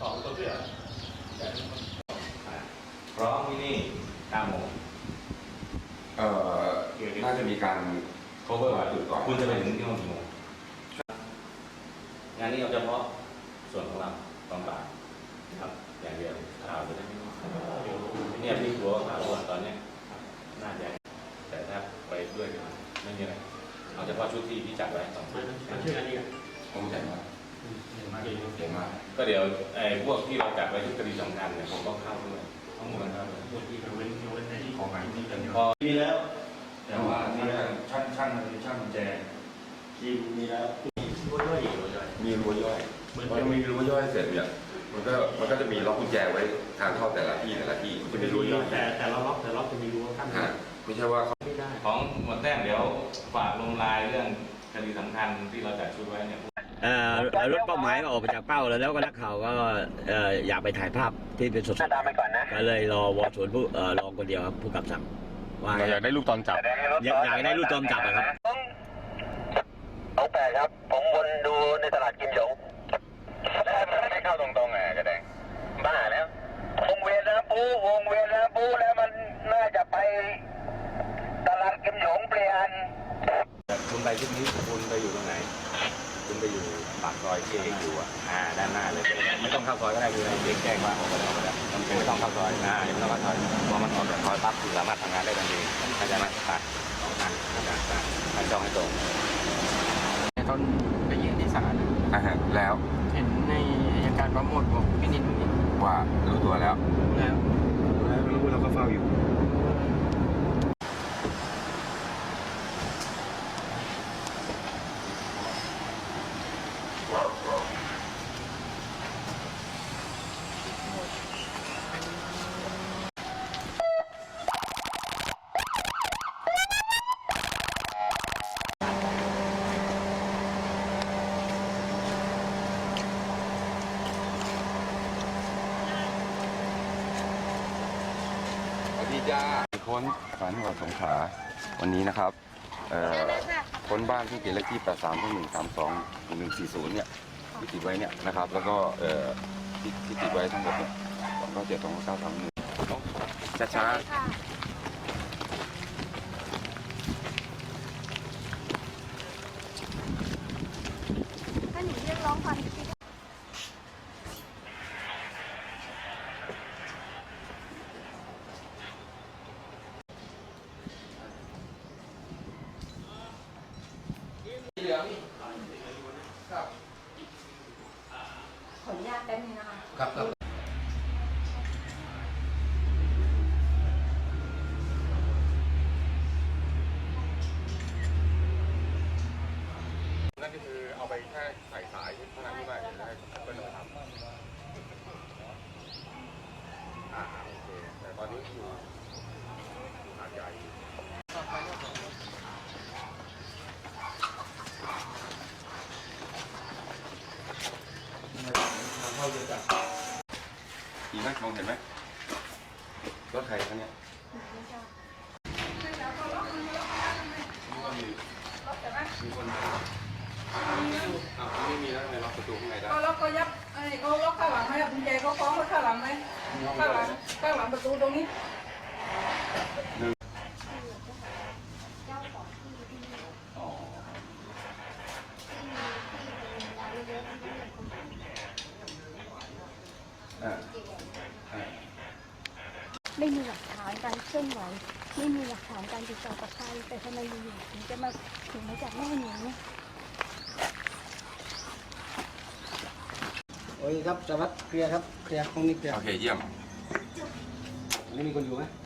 ของตัวเสือพร้อมที่นี่9โมงเอ่อน่าจะมีการ cover ก่อนจุดก่อนคุณจะไปถึงที่ห้องกี่โมงงานนี้เอาเฉพาะส่วนของเรากองปราบครับ อย่างเดียวข่าวจะได้ไม่มากเนี่ยพี่กลัวข่าวว่าตอนเนี้ยน่าจะแต่ถ้าไปด้วยกันไม่มีอะไรเอาเฉพาะชุดที่พี่จัดไว้สองชุดชื่ออันนี้โอ้ใหญ่ม กเห็นมากเลยใหญ่มาก ก็เดี๋ยวไอ้พวกที่เราจัดไว้ทุกคดีสำคัญเนี่ยผมต้องเข้าด้วยต้องหมดเข้าด้วยบางทีเว้นเว้นในที่ของงนี่กันพอมีแล้ว แต่ว่านี่ช่างช่างมันช่างกุญแจทีมมีแล้วด้วยด้วยอีกด้วยมีรั้วย่อยมือนพอมีรั้วย่อยเสร็จเนี่ยมันก็มันก็จะมีล็อกกุญแจไว้ทางเข้าแต่ละที่แต่ละที่มันจะมีรั้วย่อยแต่แต่เราล็อกแต่ล็อกจะมีรั้วกั้นฮะไม่ใช่ว่าเขาไม่ได้ของหมดแต้มเดี๋ยวฝากลงลายเรื่องคดีสำคัญที่เราจัดชุดไว้เนี่ย เอ่อรถเป้าหมายออกมาจากเป้าแล้วแล้วก็นักข่าวก็เอ่ออยากไปถ่ายภาพที่เป็นสดๆก็เลยรอวอสวนผู้เอ่อรองคนเดียวครับผู้กำกับสั่งว่าอยากได้รูปตอนจับ อยากอยากได้รูปตอมจับอะครับเอาแปดครับผมวนดูในตลาดกิมหยงไม่เข้าตรงๆไงกระแดงบ้าแล้ววงเวียนน้ำปูวงเวียนน้ำปูแล้วมันน่าจะไปตลาดกิมหยงเปลี่ยน คุณไปชุดนี้คุณไปอยู่ตรงไหน คุณไปอยู่ป่งอยู่อะอ่าด้านหน้าเลย ไม่ต้องเข้าซอยก็ได้คือเองแจ้งว่าออกไปแล้วออกไปแล้วมันเป็นไม่ต้องเข้าซอยอ่าไม่ต้องเข้าซอยพอมันออกจากซอยปั๊บคุณสามารถทำงานได้ทันทีเข้าใจไหมตัดอ่าอาจารย์ตัดมันจ้องให้ตรงตอนไปยื่นที่ศาลอ่าฮะแล้วเห็นในอัยการประโมทบอกพี่นิดพี่นิดว่ารู้ตัวแล้ว รู้แล้วรู้เราก็เฝ้าอยู่ ดีจ้าค้นศาลจังหวัดสงขลาวันนี้นะครับเอ่อค้นบ้านที่เขียนเลขที่ 8 3 1 3 2 1 4 0 เนี่ยที่ติดไว้เนี่ยนะครับ แล้วก็เอ่อที่ที่ติดไว้ทั้งหมดเนี่ยก็เจ็ดสองเก้าสามหนึ่งช้าช้า ถ้าหนูเรียกร้องความยุติธรรม ขออนุญาตแป๊บนึงนะคะนั่นก็คือเอาไปแค่ใส่สายเท่านั้นไม่ได้ได้ก็ต้องทำอ่าโอเคแต่ตอนนี้อยู่หาดใหญ่ ดีไหมมองเห็นไหมรถใครคะเนี่ยมีคนอ้าวไม่มีแล้วทำไมล็อกประตูข้างในได้ก็ล็อกก็ยับไอ้เขาล็อกข้างหลังให้กุญแจเขาคล้องไว้ข้างหลังไหมข้างหลังข้างหลังประตูตรงนี้ อ่าอ่า ไม่มีหลั กฐานการเคลื่อนไหว ไม่มีหลักฐานการติดต่อกับใครแต่ทำไมอยู่ๆถึงจะมาถึงมาจับแม่หนูโอ้ยครับสารวัตรเคลียร์ครับเคลียร์ห้องนี้เคลียร์โอเคเยี่ยมนี่มีคนอยู่ไหมกลับบ้าน